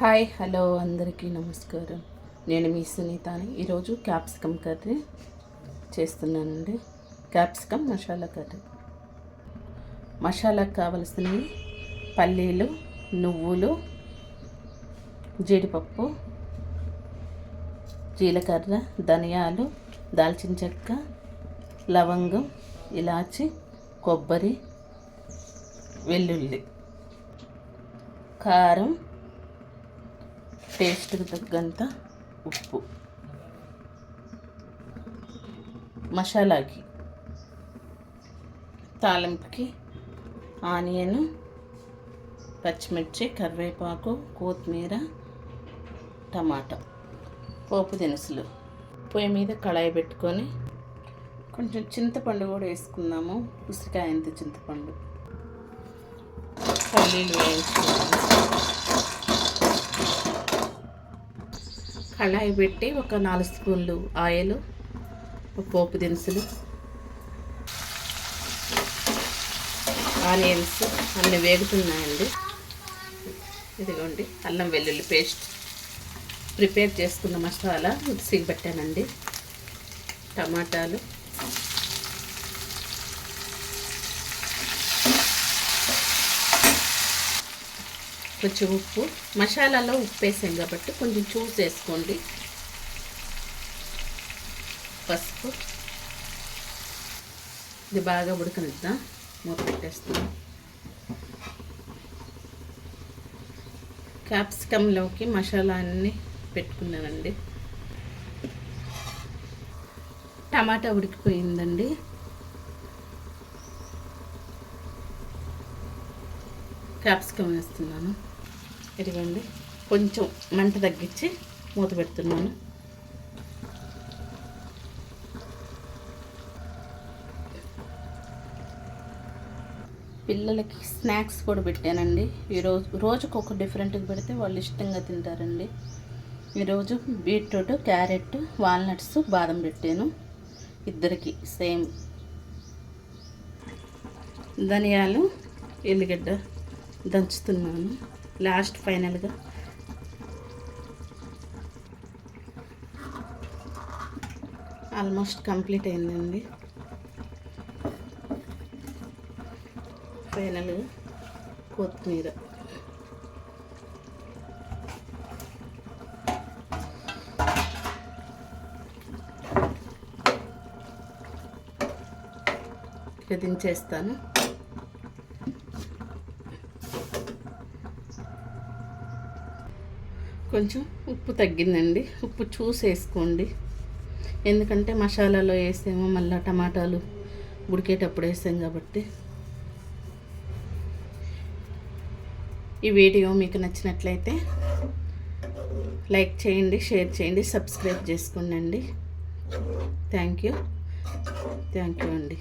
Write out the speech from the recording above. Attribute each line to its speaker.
Speaker 1: Hi hello అందరికీ నమస్కారం. నేను మీ సునీతాని. ఈరోజు క్యాప్సికమ్ కర్రీ చేస్తున్నానండి. Capsicum masala curry. మసాలాకు కావలసినవి పల్లీలు నువ్వులు జీడిపప్పు జీలకర్ర ధనియాలు దాల్చిన చెక్క లవంగం ఇలాచి కొబ్బరి వెల్లుల్లి కారం టేస్ట్కి తగ్గంత ఉప్పు. మసాలాకి. తాలింపుకి ఆనియన్ పచ్చిమిర్చి కరివేపాకు కొత్తిమీర టమాటా. పోపు దినుసులు. పొయ్యి మీద కళాయి పెట్టుకొని కొంచెం చింతపండు కూడా వేసుకుందాము. ఉసిరికాయంత చింతపండు. పల్లీలు వేయించుకోవాలి కళాయి పెట్టి ఒక నాలుగు స్పూన్లు ఆయిల్ పోపు దినుసులు ఆనియన్స్ అన్ని వేగుతున్నాయండి. ఇదిగోండి అల్లం వెల్లుల్లి పేస్ట్. ప్రిపేర్ చేసుకున్న మసాలా మిక్సీకి పెట్టానండి. టమాటాలు కొంచెం ఉప్పు. మసాలాలో ఉప్పు వేసాం కాబట్టి కొంచెం చూసి వేసుకోండి పసుపు. ఇది బాగా ఉడకనిద్దాం? మూత పెట్టేస్తాం. క్యాప్సికంలోకి మసాలా అన్నీ పెట్టుకున్నానండి. టమాటా ఉడికిపోయిందండి. క్యాప్సికమ్ వేస్తున్నాను. ఇదిగోండి కొంచెం మంట తగ్గించి మూత పెడుతున్నాను. పిల్లలకి స్నాక్స్ కూడా పెట్టానండి. ఈరోజు రోజుకు ఒక డిఫరెంట్గా పెడితే వాళ్ళు ఇష్టంగా తింటారండి. ఈరోజు బీట్రూట్ క్యారెట్ వాల్నట్స్ బాదం పెట్టాను. ఇద్దరికి సేమ్. ధనియాలు ఎల్లిగడ్డ దంచుతున్నాను. లాస్ట్ ఫైనల్గా. ఆల్మోస్ట్ కంప్లీట్ అయిందండి. ఫైనల్గా కొత్తిమీర. దించేస్తాను కొంచెం ఉప్పు తగ్గిందండి. ఉప్పు చూసి వేసుకోండి. ఎందుకంటే మసాలాలో వేసాము మళ్ళీ టమాటాలు ఉడికేటప్పుడు వేసాం కాబట్టి. ఈ వీడియో మీకు నచ్చినట్లయితే లైక్ చేయండి షేర్ చేయండి సబ్స్క్రైబ్ చేసుకోండి థ్యాంక్ యూ. థ్యాంక్ యూ అండి.